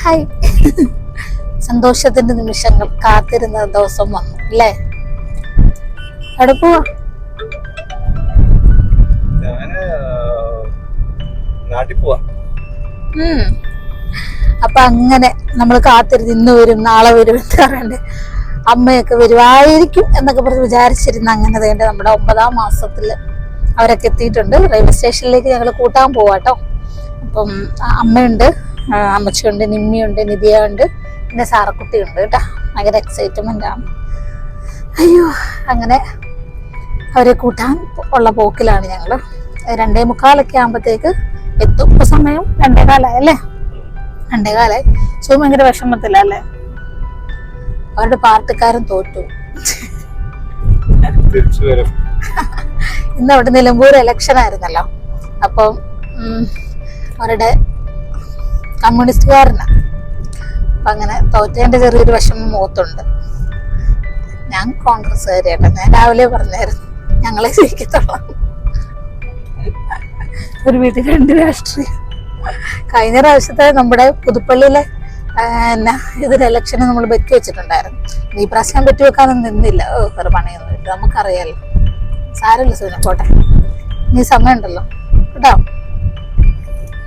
Hi. സന്തോഷത്തിന്റെ നിമിഷങ്ങൾ കാത്തിരുന്ന ദിവസം വന്നു അല്ലേ? അവിടെ പോവാ. അപ്പൊ അങ്ങനെ നമ്മൾ കാത്തിരുന്ന് ഇന്ന് വരും നാളെ വരും എന്ന് പറയണ്ട് അമ്മയൊക്കെ വരുവായിരിക്കും എന്നൊക്കെ പറഞ്ഞ് വിചാരിച്ചിരുന്ന അങ്ങനെ വേണ്ട നമ്മുടെ ഒമ്പതാം മാസത്തിൽ അവരൊക്കെ എത്തിയിട്ടുണ്ട്. റെയിൽവേ സ്റ്റേഷനിലേക്ക് ഞങ്ങൾ കൂട്ടാൻ പോവാട്ടോ. അപ്പം അമ്മയുണ്ട്. അമ്മച്ചിയുണ്ട് നിമ്മിയുണ്ട് നിധിയ ഉണ്ട് പിന്നെ സാറക്കുട്ടി ഉണ്ട് കേട്ടോ. ഭയങ്കര എക്സൈറ്റ്മെന്റ് ആണ്. അയ്യോ അങ്ങനെ അവരെ കൂട്ടാൻ ഉള്ള പോക്കിലാണ് ഞങ്ങൾ രണ്ടേ മുക്കാലൊക്കെ ആകുമ്പോഴത്തേക്ക് എത്തും. ഇപ്പൊ സമയം രണ്ടേ കാലായി അല്ലേ? രണ്ടേ കാലായി. സോ ഭയങ്കര വിഷമത്തിലല്ലേ അവരുടെ പാർട്ടിക്കാരൻ തോറ്റു. ഇന്ന് അവിടെ നിലമ്പൂർ ഇലക്ഷൻ ആയിരുന്നല്ലോ. അപ്പം അവരുടെ കമ്മ്യൂണിസ്റ്റുകാരനാ. അപ്പം അങ്ങനെ തോറ്റേന്റെ ചെറിയൊരു വിഷമം മുഖത്തുണ്ട്. ഞാൻ കോൺഗ്രസ്സുകാരിയാട്ടെ. ഞാൻ രാവിലെ പറഞ്ഞായിരുന്നു ഞങ്ങളെ ജയിക്കത്തുള്ളൂ ഒരു വീട്ടിൽ രണ്ട് രാഷ്ട്രീയം. കഴിഞ്ഞ പ്രാവശ്യത്തെ നമ്മുടെ പുതുപ്പള്ളിയിലെ എന്നാ ഇതിന് ഇലക്ഷന് നമ്മൾ ബെറ്റ് വെച്ചിട്ടുണ്ടായിരുന്നു. ഈ പ്രാവശ്യം ബെറ്റ് വെക്കാനൊന്നും നിന്നില്ല. ഓ ഒരു പണിയൊന്നും ഇല്ല. നമുക്കറിയാലോ. സാരമില്ല സുന പോട്ടെ. നീ സമയമുണ്ടല്ലോ. കേട്ടോ?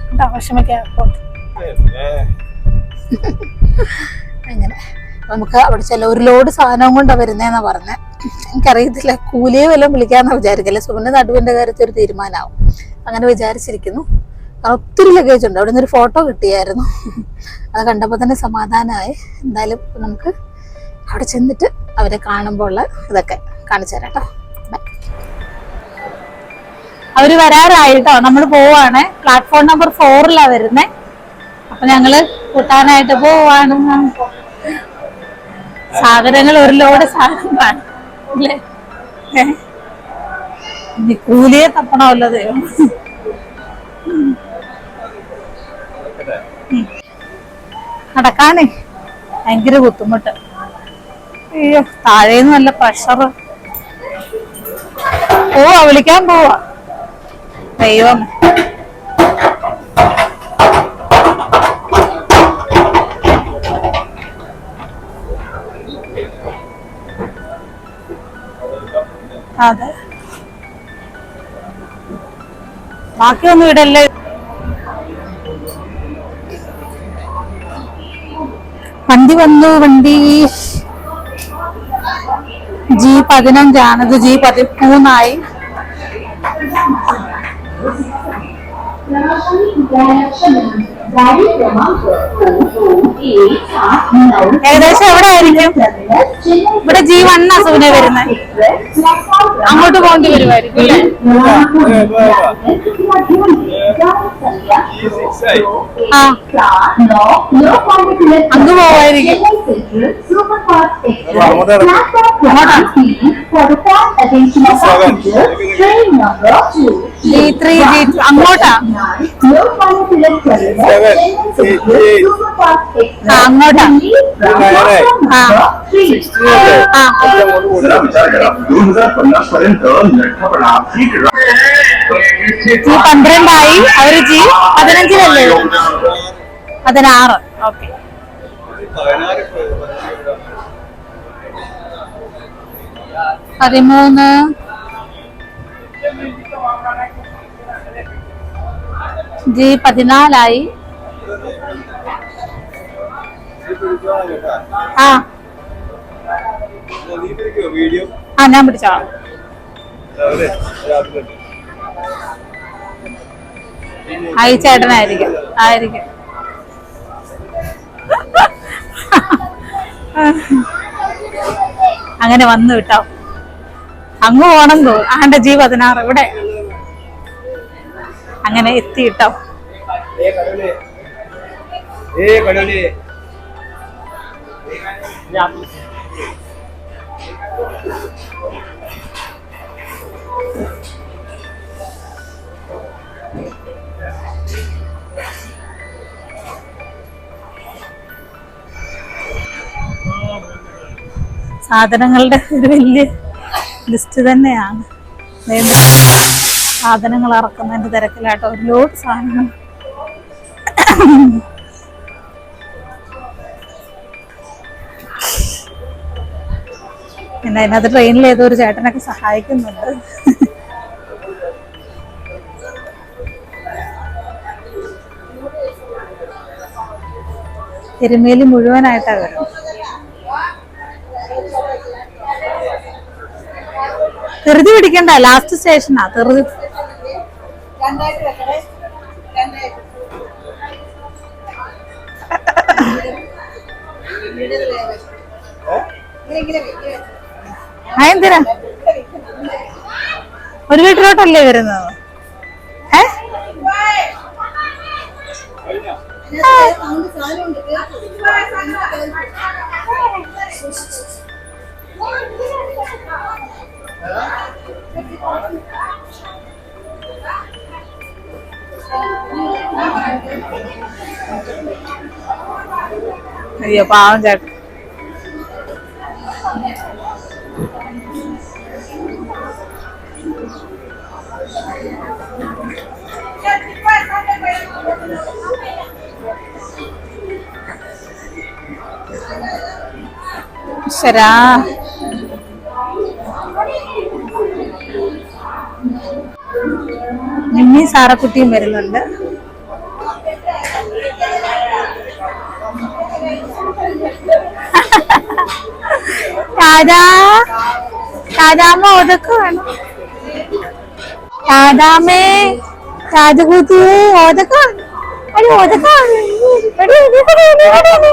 കേട്ടോ? വിഷമിക്കാം പോട്ടെ. അങ്ങനെ. നമുക്ക് അവിടെ ചില ഒരു ലോഡ് സാധനം കൊണ്ടാണ് വരുന്നതെന്നാ പറഞ്ഞത് എനിക്കറിയത്തില്ല കൂലിയെ വല്ലതും വിളിക്കാന്നാ വിചാരിക്കില്ല സുബിന്റെ നടുവിന്റെ കാര്യത്തിൽ ഒരു തീരുമാനമാവും അങ്ങനെ വിചാരിച്ചിരിക്കുന്നു. കാരണം ഒത്തിരി ലഗേജ് ഉണ്ട്. അവിടെ നിന്ന് ഒരു ഫോട്ടോ കിട്ടിയായിരുന്നു. അത് കണ്ടപ്പോൾ തന്നെ സമാധാനമായി എന്തായാലും നമുക്ക് അവിടെ ചെന്നിട്ട് അവരെ കാണുമ്പോൾ ഉള്ള ഇതൊക്കെ കാണിച്ചു തരാം കേട്ടോ. അവർ വരാറായിട്ടോ? നമ്മൾ പോവാണ്. പ്ലാറ്റ്ഫോം നമ്പർ ഫോറിലാണ് വരുന്നേ. അപ്പൊ ഞങ്ങൾ കൂട്ടാനായിട്ട് പോവാണ്. സാധനങ്ങൾ ഒരു ലോഡ് സാധനം കാണും അല്ലേ? ഇനി കൂലിയെ തപ്പണമല്ലോ ദൈവം. നടക്കാനേ ഭയങ്കര ബുദ്ധിമുട്ട്. അയ്യോ താഴേന്ന് നല്ല പ്രഷർ പോവാ വിളിക്കാൻ പോവാ. ദൈവം അതെ. ബാക്കിയൊന്നും ഇടല്ലേ? വണ്ടി വന്നു വണ്ടി. ജി പതിനഞ്ചാണത്. ജി പതി മൂന്നായി Thank you. ഏകദേശം എവിടെ ആയിരിക്കും ഇവിടെ ജി വണ്ണ സുവിനെ വരുന്നത് അങ്ങോട്ട് പോകേണ്ടി വരുമായിരിക്കും ആ. അങ്ങ് പോവായിരിക്കും. ജി ത്രീ ജി അങ്ങോട്ടാ ആ അങ്ങോട്ടാ ആ ആ दोन हजार पन्नास पर्यंत लठ्ठपणा पीक ജി പന്ത്രണ്ടായി അവര് ജി പതിനഞ്ചിലല്ലേ പതിനാറ് ഓക്കെ പതിനാറ് പതിമൂന്ന് ജി പതിനാലായി. ആ. ആ ഞാൻ പിടിച്ചോളാം. രാവിലെ രാവിലെ ആ ഈ ചേട്ടനായിരിക്കും. ആയിരിക്കും. അങ്ങനെ വന്നു കേട്ടോ. അങ്ങ് പോണം തോ ആണ്ട ജി പതിനാറ്. ഇവിടെ. അങ്ങനെ എത്തി കേട്ടോ സാധനങ്ങളുടെ ഒരു വലിയ ലിസ്റ്റ് തന്നെയാണ്. വേണ്ട സാധനങ്ങൾ ഇറക്കുന്നതിന്റെ തിരക്കിലാട്ടോ. ഒരു ലോഡ് സാധനങ്ങൾ പിന്നെ അതിനകത്ത് ട്രെയിനിൽ ഏതോ ഒരു ചേട്ടനൊക്കെ സഹായിക്കുന്നുണ്ട്. എരുമേലി മുഴുവനായിട്ടാ വരും. തെറുതി പിടിക്കണ്ട ലാസ്റ്റ് സ്റ്റേഷനാ തെറുതി എന്തിനാ? ഒരു വീട്ടിലോട്ടല്ലേ വരുന്നത്? ഏ? അയ്യോ പാവം ചേട്ടൻ ശരാ നിമ്മി സാറക്കുട്ടിയും വരുന്നുണ്ട്. രാജാ രാജാമ്മ ഒതൊക്കെ വേണം. രാജാമ്മേ രാജകൂത്തിയെ ഓതൊക്കെ വേണം. അടി ഓതൊക്കെ വേണം. എടി, എടി, എടി, എടി, എടി,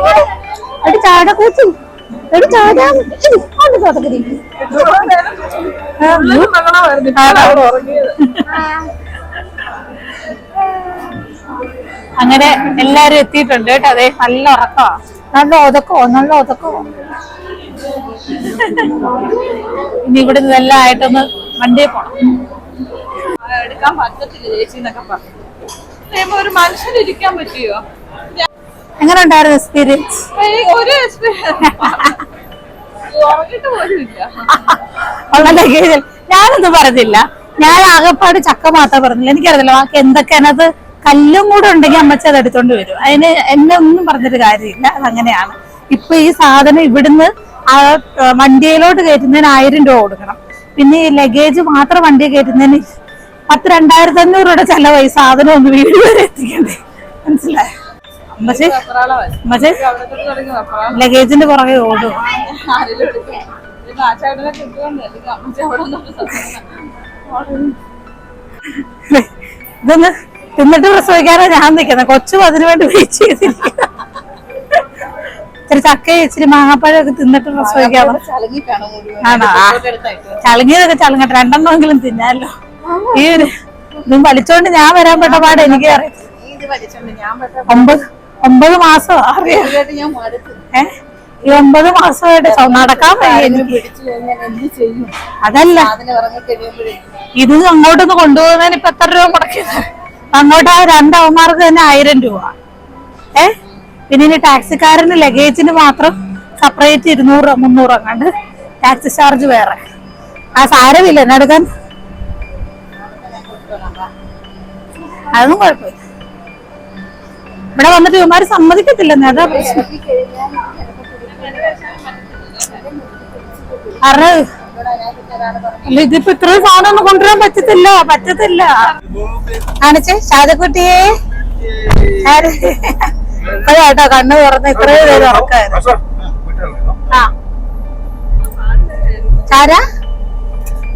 അങ്ങനെ എല്ലാരും എത്തിയിട്ടുണ്ട് കേട്ടോ. അതെ നല്ല ഉറക്കോ നല്ല ഒതുക്കോ നല്ല ഒതുക്കോ ഇനി ഇവിടെ ഇതെല്ലാം ആയിട്ടൊന്ന് വണ്ടിയിൽ പോണം. എടുക്കാൻ പറ്റത്തില്ല ചേച്ചി എന്നൊക്കെ പറഞ്ഞു. ഒരു മനുഷ്യനിരിക്കാൻ പറ്റിയോ? എങ്ങനെ ഉണ്ടായിരുന്നു എക്സ്പീരിയൻസ് ഒരു എക്സ്പീരിയൻസ് പോലും ഇല്ല. ഞാനൊന്നും പറഞ്ഞില്ല. ഞാൻ ആകെപ്പാട് ചക്ക മാത്രമേ പറഞ്ഞില്ല. എനിക്കറിയില്ല ബാക്കി എന്തൊക്കെ അതിനകത്ത് കല്ലും കൂടെ ഉണ്ടെങ്കിൽ അമ്മച്ചി അത് എടുത്തോണ്ട് വരും. അതിന് എന്നെ ഒന്നും പറഞ്ഞിട്ട് കാര്യമില്ല. അതങ്ങനെയാണ് ഇപ്പൊ ഈ സാധനം ഇവിടുന്ന് ആ വണ്ടിയിലോട്ട് കയറ്റുന്നതിന് ആയിരം രൂപ കൊടുക്കണം. പിന്നെ ഈ ലഗേജ് മാത്രം വണ്ടി കയറ്റുന്നതിന് പത്ത് രണ്ടായിരത്തി അഞ്ഞൂറ് രൂപയുടെ ചെലവായി സാധനം ഒന്ന് വീട് വരെ എത്തിക്കണ്ടേ മനസ്സിലായോ? അമ്മച്ചി? അമ്മച്ചി. ലഗേജിന്റെ പുറകെ ഓടും. ഇതൊന്ന് തിന്നിട്ട് പ്രസവിക്കാനാ ഞാൻ നിൽക്കുന്നത് കൊച്ചും അതിനു വേണ്ടി വെയിറ്റ് ചെയ്തിരിക്കുക ഇച്ചിരി ചക്കയും ഇച്ചിരി മാങ്ങാപ്പഴം ഒക്കെ തിന്നിട്ട് പ്രസവിക്കാമോ ആണോ? ചളുങ്ങിയതൊക്കെ ചളുങ്ങട്ടെ രണ്ടെണ്ണമെങ്കിലും തിന്നാലോ. ഈ ഒരു ഇതും വലിച്ചോണ്ട് ഞാൻ വരാൻ പെട്ട പാട് എനിക്ക് അറിയാം. ഒമ്പത് ഒമ്പത് മാസം അറിയാം. കേട്ട് ഒമ്പത് മാസമായിട്ട് നടക്കാൻ വയ്യ അതല്ല. ഇത് അങ്ങോട്ടൊന്ന് കൊണ്ടുപോകുന്നതിന് ഇപ്പൊ എത്ര രൂപ മുടക്കിയത്? അങ്ങോട്ട് ആ രണ്ടവന്മാർക്ക് തന്നെ ആയിരം രൂപ. ഏ? പിന്നെ ഇനി ടാക്സിക്കാരന് ലഗേജിന് മാത്രം സെപ്പറേറ്റ് ഇരുന്നൂറ് മുന്നൂറ് അങ്ങാണ്ട് ടാക്സി ചാർജ് വേറെ. ആ സാരമില്ല. എന്നെ എടുക്കാൻ? അതൊന്നും കുഴപ്പമില്ല. ഇവിടെ വന്നിട്ട് ഇവന്മാര് സമ്മതിക്കത്തില്ലെന്നേ. അതാ പ്രശ്നം. കാരണം അല്ല ഇതിപ്പോ ഇത്രയും സാധനം കൊണ്ടുവരാൻ പറ്റത്തില്ല. പറ്റത്തില്ല. കാണിച്ചേ ശാദക്കുട്ടിയെ. ഇപ്പഴാട്ടോ കണ്ണ് തുറന്ന് ഇത്രയും പേര് ഉറക്കായിരുന്നു ആ. ചാരാ?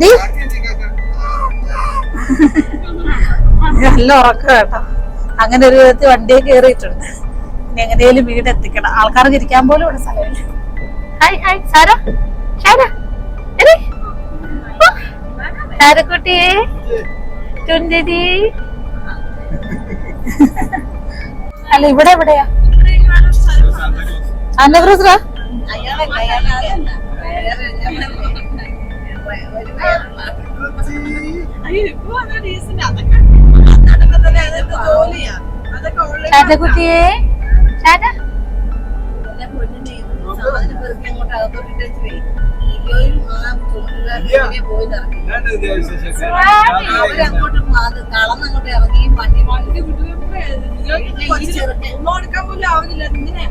നീ? നല്ല ഉറക്കം അങ്ങനെ ഒരു വിധത്തിൽ വണ്ടിയെ കയറിയിട്ടുണ്ട്. ഇനി എങ്ങനെയാലും വീട് എത്തിക്കണം ആൾക്കാർക്ക് ഇരിക്കാൻ പോലും ഇവിടെ സ്ഥലമില്ല. ഹായ് ഹായ് സാര സാരക്കുട്ടിയെ ചുണ്ടടി. അല്ല ഇവിടെ എവിടെയാ? സാന്താക്രൂസിലാ ചാറ്റക്കുട്ടിയെ ശാറ്റ കളന്നങ്ങോട്ട് ഇറങ്ങി വണ്ടി വണ്ടി കൊടുക്കാൻ പോലും ആവുന്നില്ല. ഇങ്ങനെ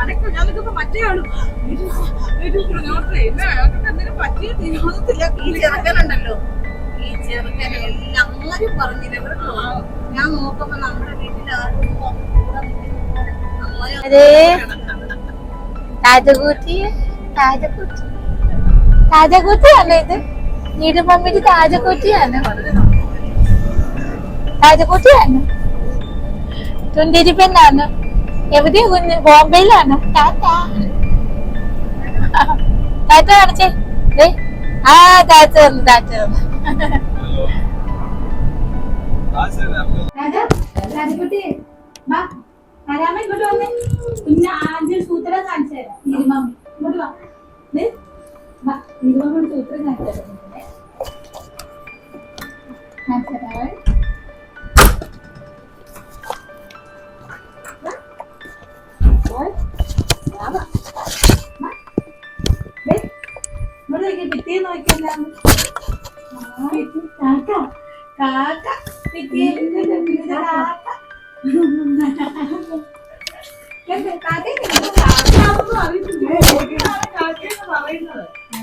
അനക്ക് മറ്റേ ആളും എന്തെങ്കിലും പറ്റിയ തീരുമാനത്തില്ല ഈ ചെറുക്കനുണ്ടല്ലോ. ഈ ചെറുക്കനെ എല്ലാവരും പറഞ്ഞില്ല. ഞാൻ നോക്കുമ്പോ നമ്മുടെ വീട്ടിൽ താജകൂട്ടി താജകൂട്ടി താജകൂട്ടിയാണ് ഇത്? വീട് മമ്മിയുടെ താജകൂട്ടിയാണ് താജകൂട്ടിയാണ് തുണ്ടിരി പെണ്ണാണ് എവിടെയാ കുഞ്ഞ്? ബോംബെയിലാണ്? ടാറ്റ ടാറ്റ കാണിച്ചേ. ദേ. ആ താത്ത വന്നു താത്ത വന്നു. ഇങ്ങോട്ട് വന്നേ. പിന്നെ ആദ്യം സൂത്രം കാണിച്ചു തരാം. തിരുമാമി ഇങ്ങോട്ട് വാ. തിരുമാമിയുടെ സൂത്രം കാണിച്ചു തരാം നിന്നെ. കാണിച്ചു തരാവേ. വാ. വാ, വാ. വാ. ദേ, ഇങ്ങോട്ട് നോക്കിയേ ഭിത്തിയിൽ നോക്കിയല്ലോ. കാക്ക കാക്ക നിന്ന് കാക്ക എന്ത് കാക്ക ഇങ്ങനെ കാക്ക കാക്കയെന്ന് പറയുന്നത്